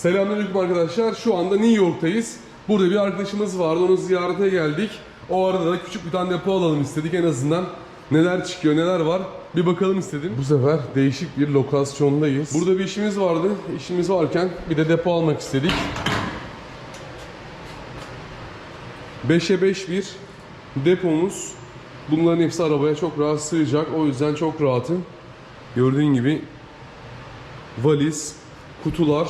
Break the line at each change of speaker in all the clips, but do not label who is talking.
Selamünaleyküm arkadaşlar. Şu anda New York'tayız. Burada bir arkadaşımız vardı. Onu ziyarete geldik. O arada da küçük bir tane depo alalım istedik en azından. Neler çıkıyor, neler var bir bakalım istedim. Bu sefer değişik bir lokasyondayız. Burada bir işimiz vardı. İşimiz varken bir de depo almak istedik. 5'e 5 bir depomuz. Bunların hepsi arabaya çok rahat sığacak. O yüzden çok rahatım. Gördüğün gibi valiz, kutular,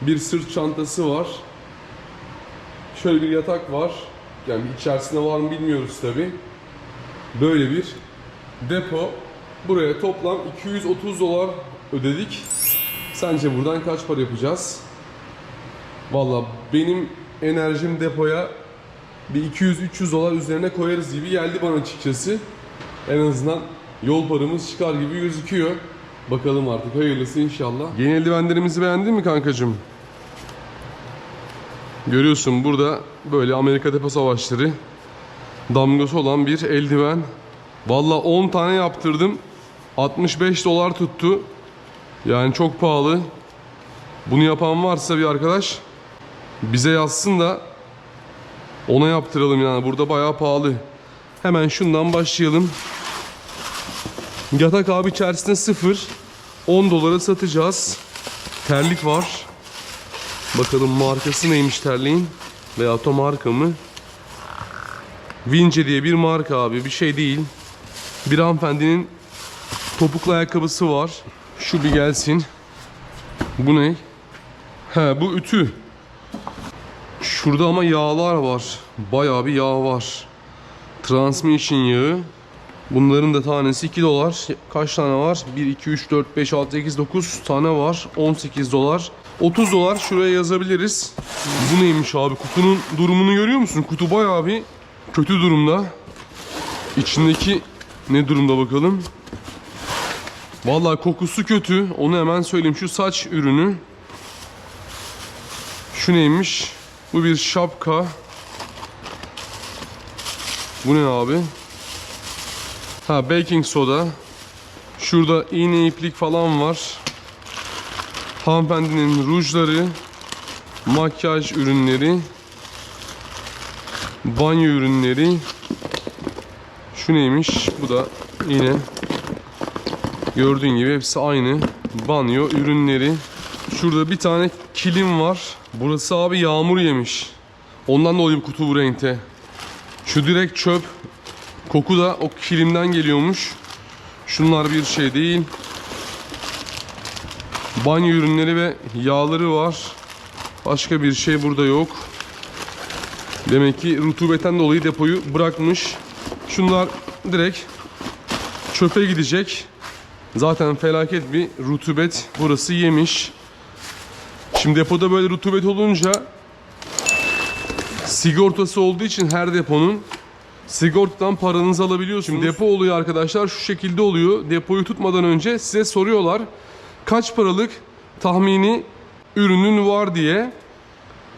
bir sırt çantası var. Şöyle bir yatak var. Yani içerisinde var mı bilmiyoruz tabi. Böyle bir depo. Buraya toplam 230 dolar ödedik. Sence buradan kaç para yapacağız? Valla benim enerjim depoya bir 200-300 dolar üzerine koyarız gibi geldi bana açıkçası. En azından yol paramız çıkar gibi gözüküyor. Bakalım artık hayırlısı inşallah. Yeni eldivenlerimizi beğendin mi kankacığım? Görüyorsun burada böyle Amerika depo savaşları damgası olan bir eldiven. Valla 10 tane yaptırdım. 65 dolar tuttu. Yani çok pahalı. Bunu yapan varsa bir arkadaş bize yazsın da ona yaptıralım yani. Burada bayağı pahalı. Hemen şundan başlayalım. Yatak abi içerisinde sıfır. 10 dolara satacağız. Terlik var. Bakalım markası neymiş terliğin? Veya da marka mı? Vince diye bir marka abi. Bir şey değil. Bir hanımefendinin topuklu ayakkabısı var. Şu bir gelsin. Bu ne? He bu ütü. Şurada ama yağlar var. Bayağı bir yağ var. Transmission yağı. Bunların da tanesi 2 dolar. Kaç tane var? 1, 2, 3, 4, 5, 6, 8, 9 tane var. 18 dolar. 30 dolar şuraya yazabiliriz. Bu neymiş abi? Kutunun durumunu görüyor musun? Kutu bayağı bir kötü durumda. İçindeki ne durumda bakalım. Vallahi kokusu kötü. Onu hemen söyleyeyim. Şu saç ürünü. Şu neymiş? Bu bir şapka. Bu ne abi? Ha baking soda. Şurada iğne iplik falan var. Hanımefendinin rujları, makyaj ürünleri, banyo ürünleri. Şu neymiş? Bu da yine gördüğün gibi hepsi aynı. Banyo ürünleri. Şurada bir tane kilim var. Burası abi yağmur yemiş. Ondan dolayı kutu bu renkte. Şu direkt çöp. Koku da o kilimden geliyormuş. Şunlar bir şey değil. Banyo ürünleri ve yağları var. Başka bir şey burada yok. Demek ki rutubetten dolayı depoyu bırakmış. Şunlar direkt çöpe gidecek. Zaten felaket bir rutubet burası yemiş. Şimdi depoda böyle rutubet olunca sigortası olduğu için her deponun sigortadan paranızı alabiliyorsunuz. Şimdi depo oluyor arkadaşlar şu şekilde oluyor. Depoyu tutmadan önce size soruyorlar kaç paralık tahmini ürünün var diye.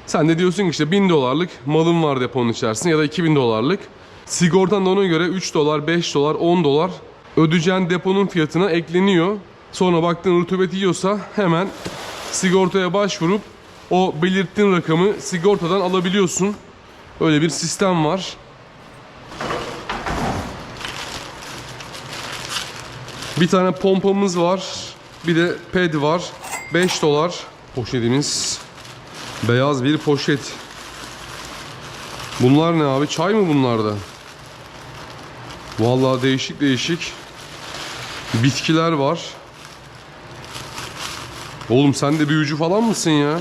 Sen de diyorsun ki işte 1000 dolarlık malın var deponun içerisinde ya da 2000 dolarlık. Sigortan da ona göre 3 dolar, 5 dolar, 10 dolar ödeyeceğin deponun fiyatına ekleniyor. Sonra baktığın rutubet yiyorsa hemen sigortaya başvurup o belirttiğin rakamı sigortadan alabiliyorsun. Öyle bir sistem var. Bir tane pompamız var. Bir de ped var. 5 dolar. Poşetimiz. Beyaz bir poşet. Bunlar ne abi? Çay mı bunlarda? Vallahi değişik değişik bitkiler var. Oğlum sen de büyücü falan mısın ya?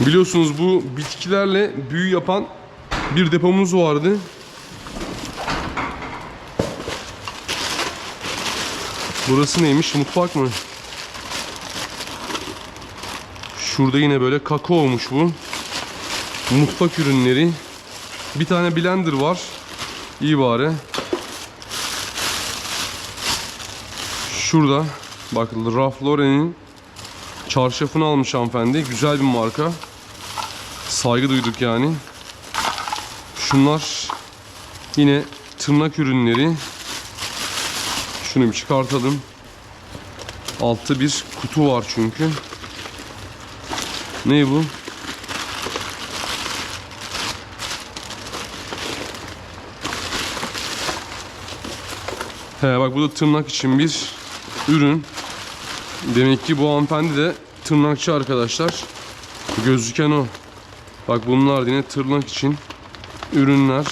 Biliyorsunuz bu bitkilerle büyü yapan bir depomuz vardı. Burası neymiş? Mutfak mı? Şurada yine böyle kakaomuş bu. Mutfak ürünleri. Bir tane blender var. İyi bari. Şurada bak Ralph Lauren'in çarşafını almış hanımefendi. Güzel bir marka. Saygı duyduk yani. Şunlar yine tırnak ürünleri. Şunu bir çıkartalım. Altta bir kutu var çünkü. Ne bu? He bak bu da tırnak için bir ürün. Demek ki bu hanımefendi de tırnakçı arkadaşlar. Gözüken o. Bak bunlar yine tırnak için ürünler.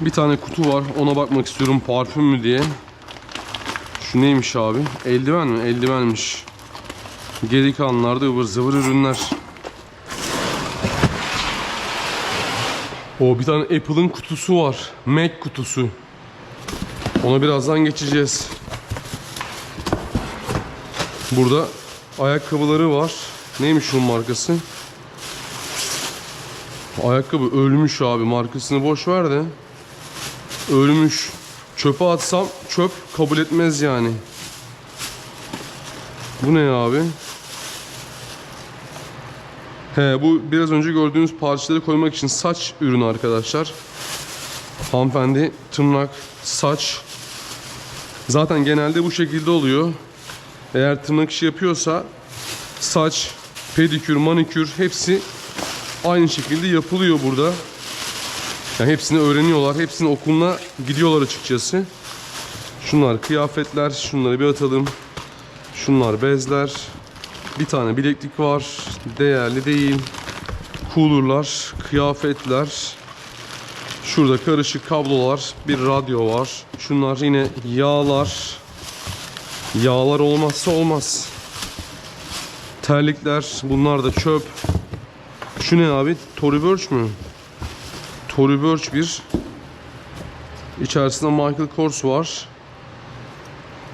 Bir tane kutu var. Ona bakmak istiyorum parfüm mü diye. Şu neymiş abi? Eldiven mi? Eldivenmiş. Geri kalanlarda ıvır zıvır ürünler. O bir tane Apple'ın kutusu var. Mac kutusu. Ona birazdan geçeceğiz. Burada ayakkabıları var. Neymiş şunun markası? Ayakkabı ölmüş abi. Markasını boş ver de. Ölmüş. Çöpe atsam çöp kabul etmez yani. Bu ne abi? He bu biraz önce gördüğünüz parçaları koymak için saç ürünü arkadaşlar. Hanımefendi tırnak, saç. Zaten genelde bu şekilde oluyor. Eğer tırnak işi yapıyorsa saç, pedikür, manikür hepsi aynı şekilde yapılıyor burada. Yani hepsini öğreniyorlar. Hepsini okuluna gidiyorlar açıkçası. Şunlar kıyafetler. Şunları bir atalım. Şunlar bezler. Bir tane bileklik var. Değerli değil. Cooler'lar, kıyafetler. Şurada karışık kablolar, bir radyo var. Şunlar yine yağlar. Yağlar olmazsa olmaz. Terlikler, bunlar da çöp. Şu ne abi? Tory Burch mü? Tory Burch bir. İçerisinde Michael Kors var.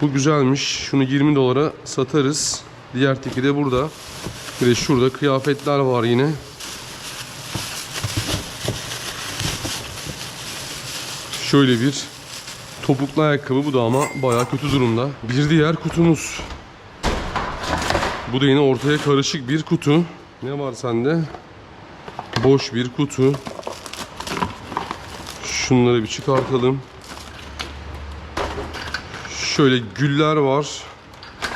Bu güzelmiş. Şunu 20 dolara satarız. Diğer teki de burada. Bir de şurada kıyafetler var yine. Şöyle bir topuklu ayakkabı. Bu da ama bayağı kötü durumda. Bir diğer kutumuz. Bu da yine ortaya karışık bir kutu. Ne var sende? Boş bir kutu. Şunları bir çıkartalım. Şöyle güller var.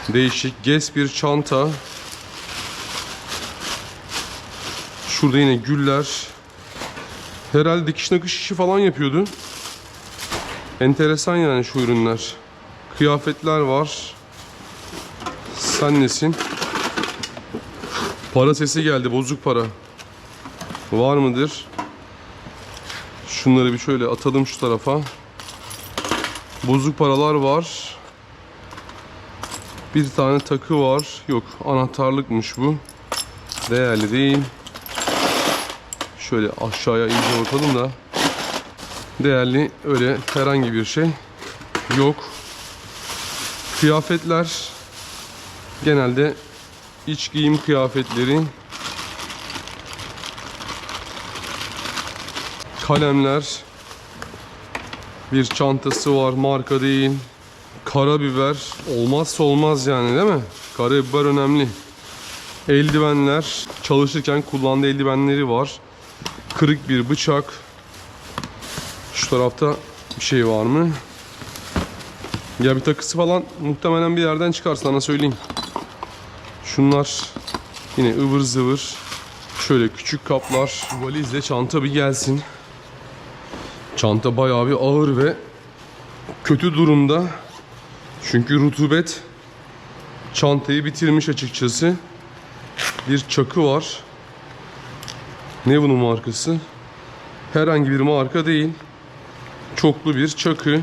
Değişik. Gez bir çanta. Şurada yine güller. Herhalde dikiş nakış işi falan yapıyordu. Enteresan yani şu ürünler. Kıyafetler var. Sen nesin? Para sesi geldi. Bozuk para. Var mıdır? Şunları bir şöyle atalım şu tarafa. Bozuk paralar var. Bir tane takı var. Yok anahtarlıkmış bu. Değerli değil. Şöyle aşağıya iyice bakalım da. Değerli öyle herhangi bir şey yok. Kıyafetler genelde iç giyim kıyafetleri kalemler bir çantası var marka değil. Karabiber olmazsa olmaz yani değil mi? Karabiber önemli. Eldivenler çalışırken kullandığı eldivenleri var. Kırık bir bıçak. Şu tarafta bir şey var mı? Ya bir takısı falan muhtemelen bir yerden çıkar sana söyleyeyim. Şunlar yine ıvır zıvır. Şöyle küçük kaplar valizle çanta bir gelsin Çanta bayağı bir ağır ve kötü durumda. Çünkü rutubet çantayı bitirmiş açıkçası. Bir çakı var. Ne bunun markası? Herhangi bir marka değil. Çoklu bir çakı.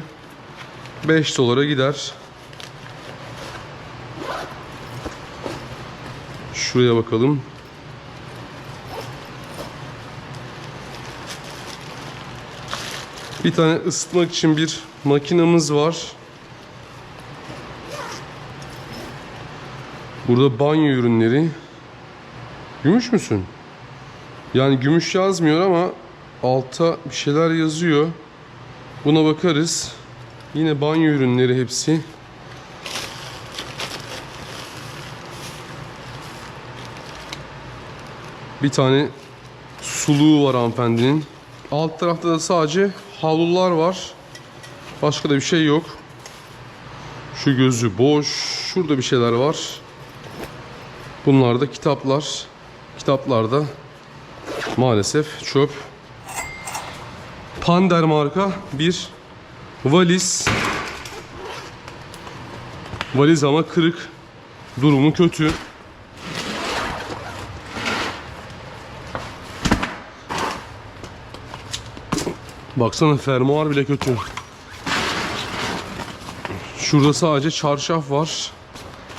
5 dolara gider. Şuraya bakalım. Bir tane ısıtmak için bir makinamız var. Burada banyo ürünleri. Gümüş müsün? Yani gümüş yazmıyor ama alta bir şeyler yazıyor. Buna bakarız. Yine banyo ürünleri hepsi. Bir tane suluğu var hanımefendinin. Alt tarafta da sadece havlular var. Başka da bir şey yok. Şu gözü boş. Şurada bir şeyler var. Bunlar da kitaplar. kitaplarda maalesef çöp. Pander marka bir valiz. Valiz ama kırık. Durumu kötü. Baksana fermuar bile kötü. Şurada sadece çarşaf var.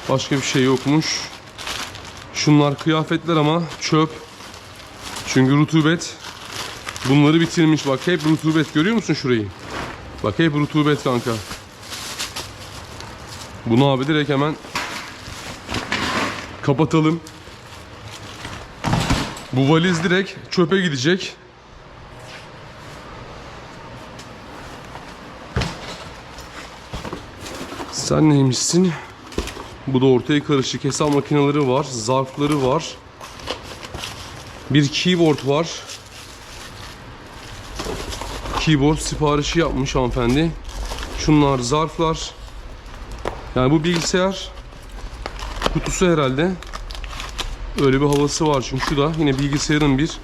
Başka bir şey yokmuş. Şunlar kıyafetler ama çöp. Çünkü rutubet bunları bitirmiş. Bak hep rutubet görüyor musun şurayı? Bak hep rutubet kanka. Bunu abi direkt hemen kapatalım. Bu valiz direkt çöpe gidecek. Sen neymişsin? Bu da ortaya karışık hesap makineleri var, zarfları var. Bir keyboard var. Keyboard siparişi yapmış hanımefendi. Şunlar zarflar. Yani bu bilgisayar kutusu herhalde. Öyle bir havası var çünkü şu da yine bilgisayarın bir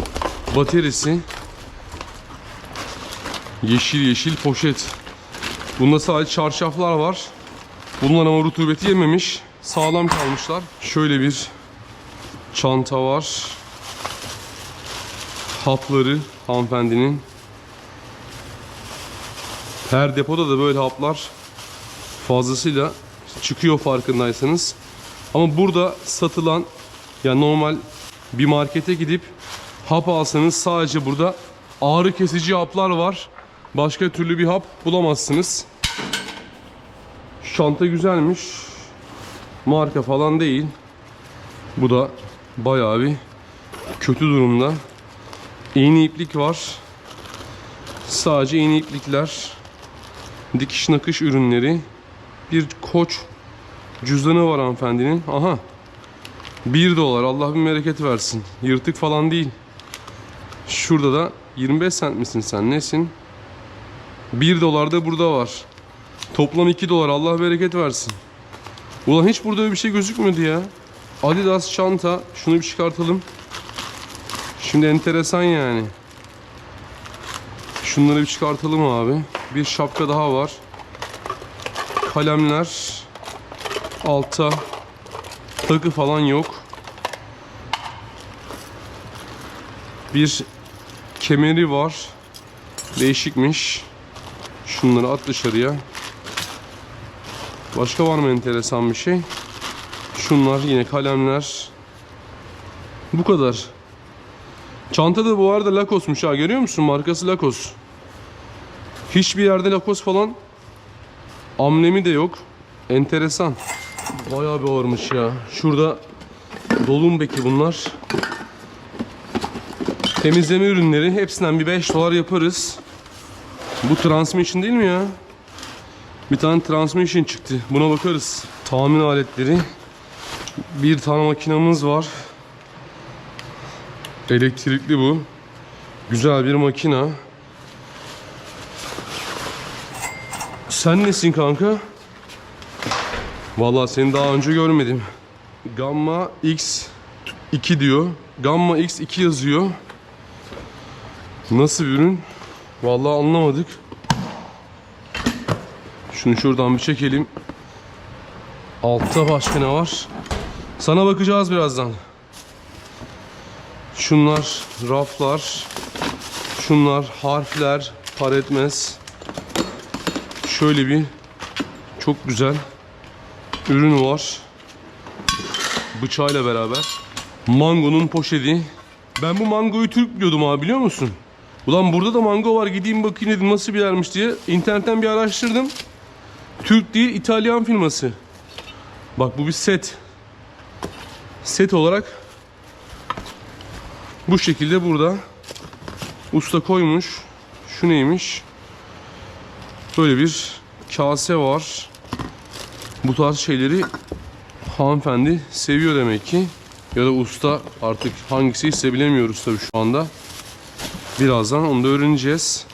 bataryası. Yeşil yeşil poşet. Bunda sadece çarşaflar var. Bunlar ama rutubeti yememiş. Sağlam kalmışlar. Şöyle bir çanta var. Hapları hanımefendinin. Her depoda da böyle haplar fazlasıyla çıkıyor farkındaysanız. Ama burada satılan yani normal bir markete gidip hap alsanız sadece burada ağrı kesici haplar var. Başka türlü bir hap bulamazsınız. Çanta güzelmiş. Marka falan değil. Bu da bayağı bir kötü durumda. İğne iplik var. Sadece iğne iplikler. Dikiş nakış ürünleri. Bir koç cüzdanı var hanımefendinin. Aha. 1 dolar. Allah bir bereket versin. Yırtık falan değil. Şurada da 25 cent misin sen? Nesin? 1 dolar da burada var. Toplam 2 dolar. Allah bereket versin. Ulan hiç burada bir şey gözükmüyordu ya. Adidas çanta. Şunu bir çıkartalım. Şimdi enteresan yani. Şunları bir çıkartalım abi. Bir şapka daha var. Kalemler. Alta. Takı falan yok. Bir kemeri var. Değişikmiş. Şunları at dışarıya. Başka var mı enteresan bir şey? Şunlar yine kalemler. Bu kadar. Çanta da bu arada Lacoste'muş ha görüyor musun? Markası Lacoste. Hiçbir yerde Lacoste falan amblemi de yok. Enteresan. Bayağı bir ağırmış ya. Şurada Dolumbeki bunlar. Temizleme ürünleri. Hepsinden bir 5 dolar yaparız. Bu transmission değil mi ya? Bir tane transmission çıktı. Buna bakarız. Tamir aletleri. Bir tane makinamız var. Elektrikli bu. Güzel bir makina. Sen nesin kanka? Vallahi seni daha önce görmedim. Gamma X2 diyor. Gamma X2 yazıyor. Nasıl bir ürün? Vallahi anlamadık. Şunu şuradan bir çekelim. Altta başka ne var? Sana bakacağız birazdan. Şunlar raflar. Şunlar harfler. Par etmez. Şöyle bir çok güzel ürün var. Bıçağıyla beraber. Mangonun poşeti. Ben bu mangoyu Türk biliyordum abi biliyor musun? Ulan burada da mango var gideyim bakayım dedim nasıl bir yermiş diye. İnternetten bir araştırdım. Türk değil İtalyan firması. Bak bu bir set. Set olarak bu şekilde burada usta koymuş. Şu neymiş? Böyle bir kase var. Bu tarz şeyleri hanımefendi seviyor demek ki. Ya da usta artık hangisi ise bilemiyoruz tabii şu anda. Birazdan onu da öğreneceğiz.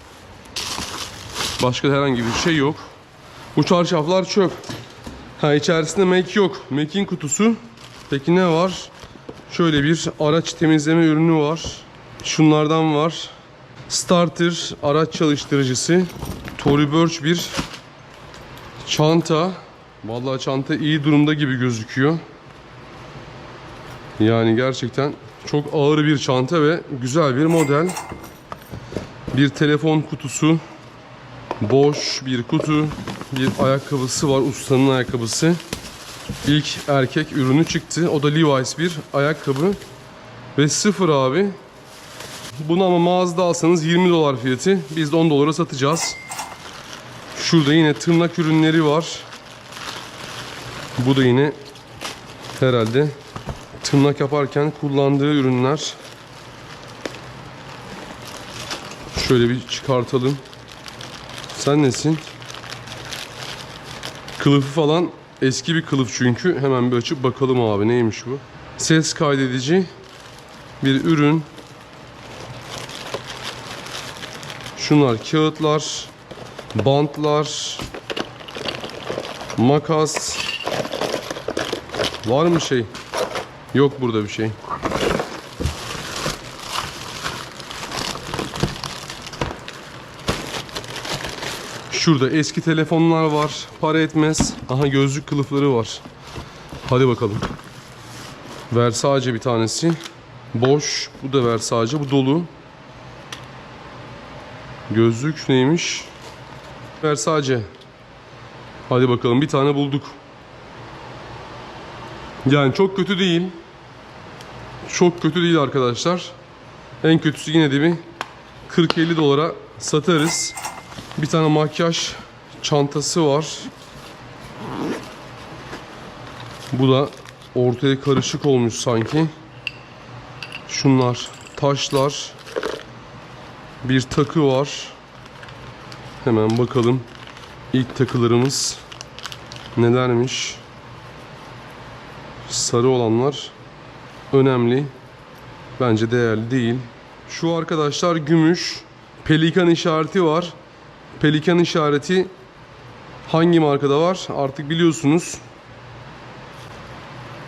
Başka herhangi bir şey yok. Bu çarşaflar çöp. Ha içerisinde Mac yok. Mac'in kutusu. Peki ne var? Şöyle bir araç temizleme ürünü var. Şunlardan var. Starter araç çalıştırıcısı. Tory Burch bir çanta. Vallahi çanta iyi durumda gibi gözüküyor. Yani gerçekten çok ağır bir çanta ve güzel bir model. Bir telefon kutusu. Boş bir kutu. Bir ayakkabısı var. Ustanın ayakkabısı. İlk erkek ürünü çıktı. O da Levi's bir ayakkabı. Ve sıfır abi. Bunu ama mağazada alsanız 20 dolar fiyatı. Biz de 10 dolara satacağız. Şurada yine tırnak ürünleri var. Bu da yine herhalde tırnak yaparken kullandığı ürünler. Şöyle bir çıkartalım. Sen nesin? Kılıfı falan eski bir kılıf çünkü. Hemen bir açıp bakalım abi neymiş bu. Ses kaydedici bir ürün. Şunlar kağıtlar, bantlar, makas. Var mı şey? Yok burada bir şey. Şurada eski telefonlar var. Para etmez. Aha gözlük kılıfları var. Hadi bakalım. Versace bir tanesi. Boş. Bu da Versace. Bu dolu. Gözlük neymiş? Versace. Hadi bakalım bir tane bulduk. Yani çok kötü değil. Çok kötü değil arkadaşlar. En kötüsü yine de bir 40-50 dolara satarız. Bir tane makyaj çantası var. Bu da ortaya karışık olmuş sanki. Şunlar taşlar. Bir takı var. Hemen bakalım. İlk takılarımız nelermiş? Sarı olanlar önemli. Bence değerli değil. Şu arkadaşlar gümüş. Pelikan işareti var. Pelikan işareti hangi markada var artık biliyorsunuz.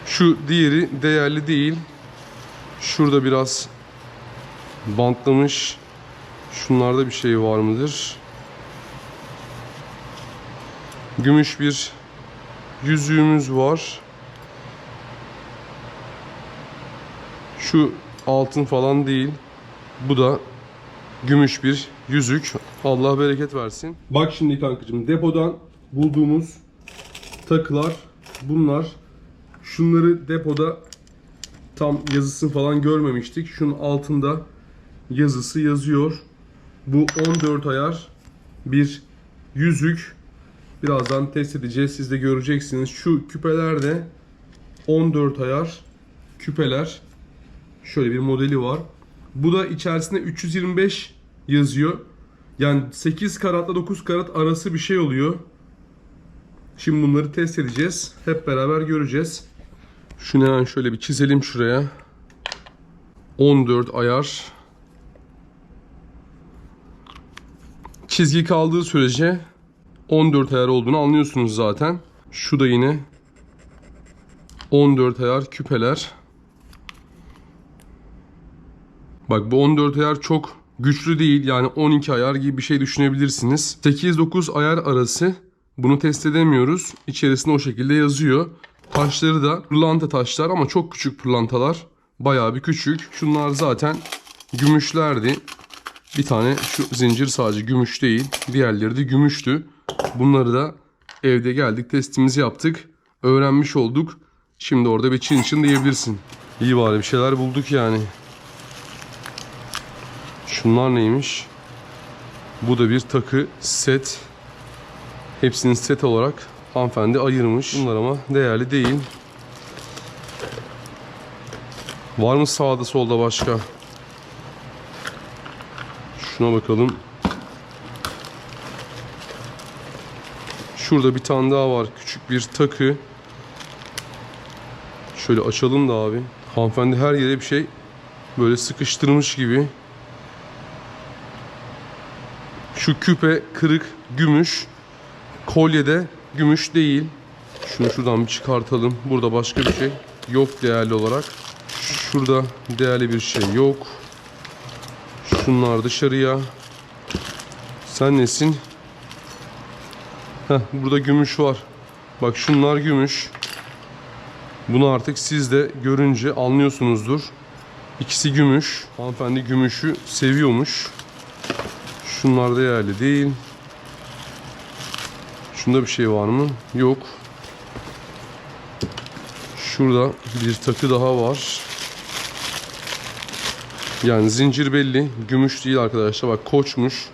Şu diğeri değerli değil. Şurada biraz bantlamış. Şunlarda bir şey var mıdır? Gümüş bir yüzüğümüz var. Şu altın falan değil. Bu da gümüş bir yüzük. Allah bereket versin. Bak şimdi kankacığım depodan bulduğumuz takılar bunlar. Şunları depoda tam yazısını falan görmemiştik. Şunun altında yazısı yazıyor. Bu 14 ayar bir yüzük. Birazdan test edeceğiz. Siz de göreceksiniz. Şu küpeler de 14 ayar küpeler. Şöyle bir modeli var. Bu da içerisinde 325 yazıyor. Yani 8 karatla 9 karat arası bir şey oluyor. Şimdi bunları test edeceğiz. Hep beraber göreceğiz. Şunu hemen şöyle bir çizelim şuraya. 14 ayar. Çizgi kaldığı sürece 14 ayar olduğunu anlıyorsunuz zaten. Şu da yine 14 ayar küpeler. Bak bu 14 ayar çok güçlü değil. Yani 12 ayar gibi bir şey düşünebilirsiniz. 8-9 ayar arası. Bunu test edemiyoruz. İçerisinde o şekilde yazıyor. Taşları da pırlanta taşlar ama çok küçük pırlantalar. Bayağı bir küçük. Şunlar zaten gümüşlerdi. Bir tane şu zincir sadece gümüş değil. Diğerleri de gümüştü. Bunları da evde geldik testimizi yaptık. Öğrenmiş olduk. Şimdi orada bir çin çin diyebilirsin. İyi bari bir şeyler bulduk yani. Şunlar neymiş? Bu da bir takı set. Hepsini set olarak hanımefendi ayırmış. Bunlar ama değerli değil. Var mı sağda solda başka? Şuna bakalım. Şurada bir tane daha var. Küçük bir takı. Şöyle açalım da abi. Hanımefendi her yere bir şey böyle sıkıştırmış gibi. Şu küpe kırık gümüş. Kolye de gümüş değil. Şunu şuradan bir çıkartalım. Burada başka bir şey yok değerli olarak. Şurada değerli bir şey yok. Şunlar dışarıya. Sen nesin? Heh, burada gümüş var. Bak şunlar gümüş. Bunu artık siz de görünce anlıyorsunuzdur. İkisi gümüş. Hanımefendi gümüşü seviyormuş. Şunlar değerli değil. Şunda bir şey var mı? Yok. Şurada bir takı daha var. Yani zincir belli. Gümüş değil arkadaşlar. Bak koçmuş.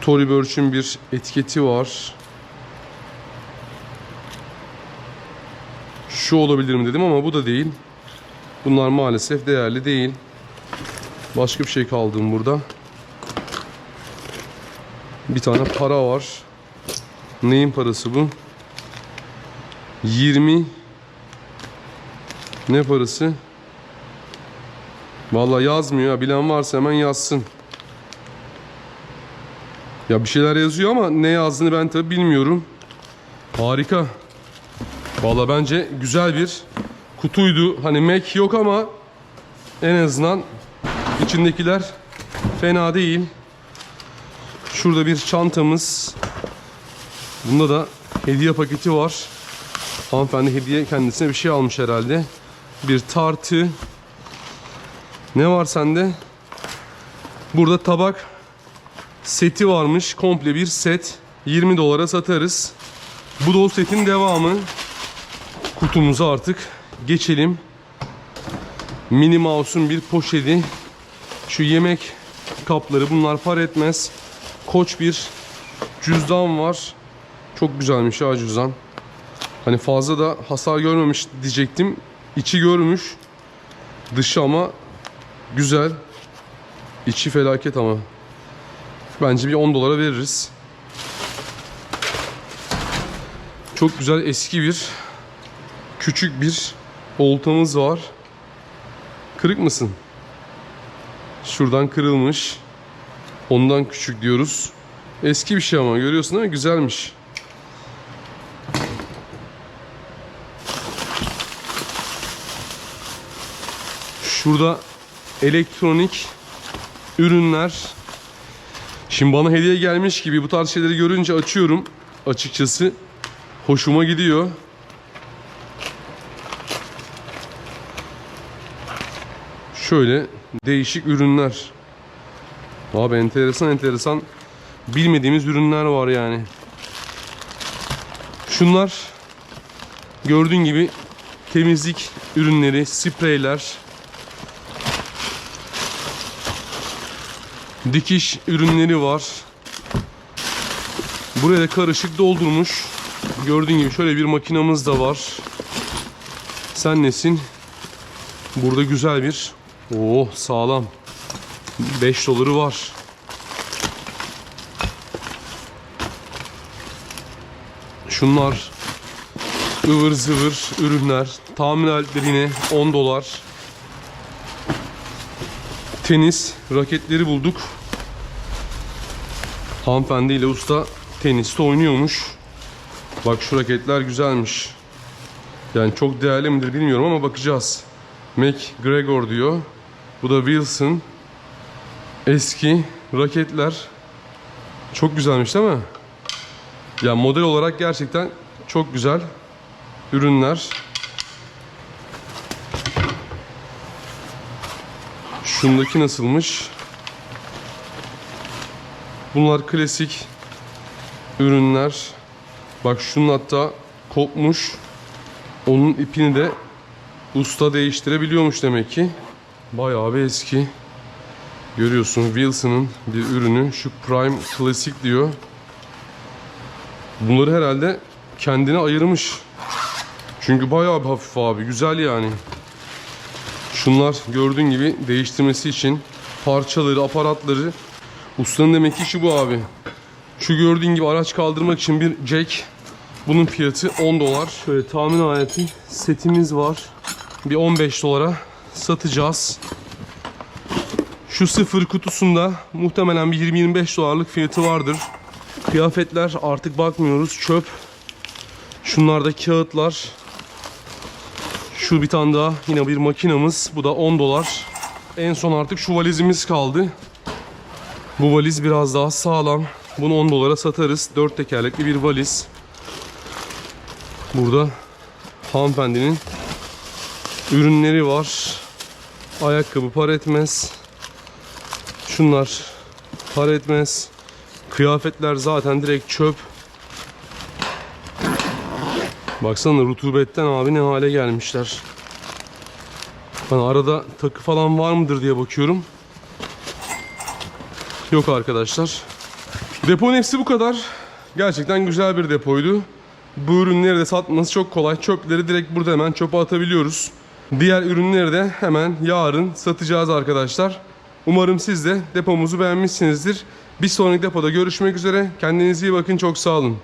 Tory Burch'ün bir etiketi var. Şu olabilir mi dedim ama bu da değil. Bunlar maalesef değerli değil. Başka bir şey kaldı mı burada? Bir tane para var. Neyin parası bu? 20 Ne parası? Vallahi yazmıyor. ya. Bilen varsa hemen yazsın. Ya bir şeyler yazıyor ama ne yazdığını ben tabi bilmiyorum. Harika. Vallahi bence güzel bir kutuydu. Hani Mac yok ama en azından içindekiler fena değil. Şurada bir çantamız. Bunda da hediye paketi var. Hanımefendi hediye kendisine bir şey almış herhalde. Bir tartı. Ne var sende? Burada tabak seti varmış. Komple bir set. 20 dolara satarız. Bu da o setin devamı. Kutumuza artık geçelim. Minnie Mouse'un bir poşeti. Şu yemek kapları bunlar par etmez. Koç bir cüzdan var. Çok güzelmiş ya cüzdan. Hani fazla da hasar görmemiş diyecektim. İçi görmüş. Dışı ama güzel. İçi felaket ama. Bence bir 10 dolara veririz. Çok güzel eski bir küçük bir oltamız var. Kırık mısın? Şuradan kırılmış. Ondan küçük diyoruz. Eski bir şey ama görüyorsun değil mi? Güzelmiş. Şurada elektronik ürünler. Şimdi bana hediye gelmiş gibi bu tarz şeyleri görünce açıyorum. Açıkçası hoşuma gidiyor. Şöyle değişik ürünler. Abi enteresan enteresan bilmediğimiz ürünler var yani. Şunlar gördüğün gibi temizlik ürünleri, spreyler, dikiş ürünleri var. Buraya da karışık doldurmuş. Gördüğün gibi şöyle bir makinamız da var. Sen nesin? Burada güzel bir Oh sağlam 5 doları var. Şunlar ıvır zıvır ürünler. Tamir aletleri yine 10 dolar. Tenis raketleri bulduk. Hanımefendi ile usta teniste oynuyormuş. Bak şu raketler güzelmiş. Yani çok değerli midir bilmiyorum ama bakacağız. McGregor diyor. Bu da Wilson. Eski raketler. Çok güzelmiş değil mi? Ya model olarak gerçekten çok güzel ürünler. Şundaki nasılmış? Bunlar klasik ürünler. Bak şunun hatta kopmuş. Onun ipini de usta değiştirebiliyormuş demek ki. Bayağı bir eski. Görüyorsun Wilson'ın bir ürünü. Şu Prime Classic diyor. Bunları herhalde kendine ayırmış. Çünkü bayağı bir hafif abi. Güzel yani. Şunlar gördüğün gibi değiştirmesi için parçaları, aparatları. Ustanın demek ki işi bu abi. Şu gördüğün gibi araç kaldırmak için bir jack. Bunun fiyatı 10 dolar. Şöyle tahmin aleti setimiz var. Bir 15 dolara satacağız. Şu sıfır kutusunda muhtemelen bir 20-25 dolarlık fiyatı vardır. Kıyafetler artık bakmıyoruz. Çöp. Şunlar da kağıtlar. Şu bir tane daha yine bir makinamız. Bu da 10 dolar. En son artık şu valizimiz kaldı. Bu valiz biraz daha sağlam. Bunu 10 dolara satarız. 4 tekerlekli bir valiz. Burada hanımefendinin ürünleri var. Ayakkabı para etmez. Şunlar para etmez. Kıyafetler zaten direkt çöp. Baksana rutubetten abi ne hale gelmişler. Ben arada takı falan var mıdır diye bakıyorum. Yok arkadaşlar. Deponun hepsi bu kadar. Gerçekten güzel bir depoydu. Bu ürünleri de satması çok kolay. Çöpleri direkt burada hemen çöpe atabiliyoruz. Diğer ürünleri de hemen yarın satacağız arkadaşlar. Umarım siz de depomuzu beğenmişsinizdir. Bir sonraki depoda görüşmek üzere. Kendinize iyi bakın. Çok sağ olun.